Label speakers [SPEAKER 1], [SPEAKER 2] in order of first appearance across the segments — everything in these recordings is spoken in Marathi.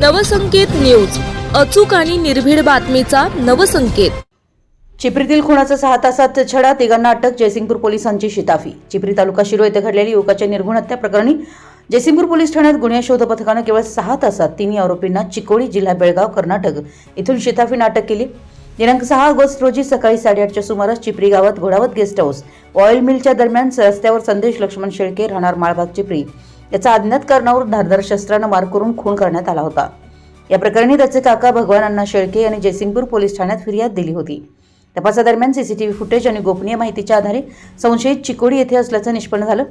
[SPEAKER 1] नवसंकेत न्यूज. अचूक आणि निर्भीड बातमीचा नवसंकेत.
[SPEAKER 2] चिपरीतील खुणाचा सहा तासात छडा तिघांना अटक जयसिंगपूर पोलिसांची शिताफी. चिपरी तालुका शिरो येथे घडलेली युवकाच्या निर्गुण हत्या प्रकरणी जयसिंगपूर पोलीस ठाण्यात गुन्हे शोध पथकानं केवळ सहा तासात तिन्ही आरोपींना चिकोडी जिल्हा बेळगाव कर्नाटक इथून शिताफीनं अटक केली. दिनांक सहा ऑगस्ट रोजी सकाळी साडेआठच्या सुमारास चिपरी गावात घोडावत गेस्ट हाऊस ऑइल मिलच्या दरम्यान रस्त्यावर संदेश लक्ष्मण शेळके राहणार माळबाग चिपरी. याचा अज्ञात कारणावर धारदार शस्त्रानं मार करून खून करण्यात आला होता. या प्रकरणी त्याचे काका भगवान अण्णा शेळके यांनी जयसिंगपूर पोलीस ठाण्यात फिर्याद दिली होती. तपासादरम्यान सीसीटीव्ही फुटेज आणि गोपनीय माहितीच्या आधारे संशयित चिकोडी येथे असल्याचं निष्पन्न झालं.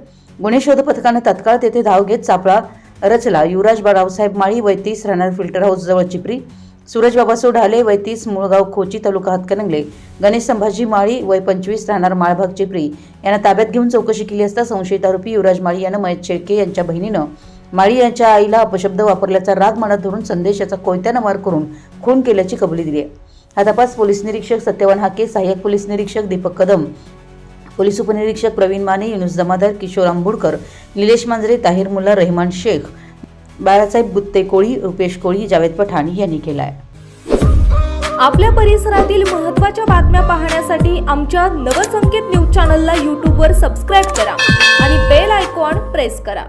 [SPEAKER 2] गुन्हे शोध पथकानं तत्काळ तेथे धाव घेत सापळा रचला. युवराज बाळासाहेब माळी वैतीस राहणार फिल्टर हाऊस जवळ चिपरी. सूरज बाबासो ढाले वय तीस मुळगाव खोची तालुका हातकणंगले गणेश संभाजी माळी वय पंचवीस राहणार माळभाग चिपरी. यांना ताब्यात घेऊन चौकशी केली असता संशयित आरोपी युवराज माळी यानं मयत शेळके यांच्या बहिणीनं माळी यांच्या आईला अपशब्द वापरल्याचा राग मनात धरून संदेश याचा कोयत्यानं मार करून खून केल्याची कबुली दिली आहे. हा तपास पोलीस निरीक्षक सत्यवान हाके सहाय्यक पोलीस निरीक्षक दीपक कदम पोलीस उपनिरीक्षक प्रवीण माने युनुस जमादार किशोर आंबुडकर निलेश मांजरे ताहिर मुल्ला रहमान शेख बाळासाहेब बुत्ते कोळी रुपेश कोळी जावेद पठाण यांनी केला आहे
[SPEAKER 1] आपल्या परिसरातील महत्त्वाच्या बातम्या पाहण्यासाठी आमच्या नवसंकेत न्यूज चॅनलला यूट्यूबवर सबस्क्राईब करा आणि बेल आयकॉन प्रेस करा.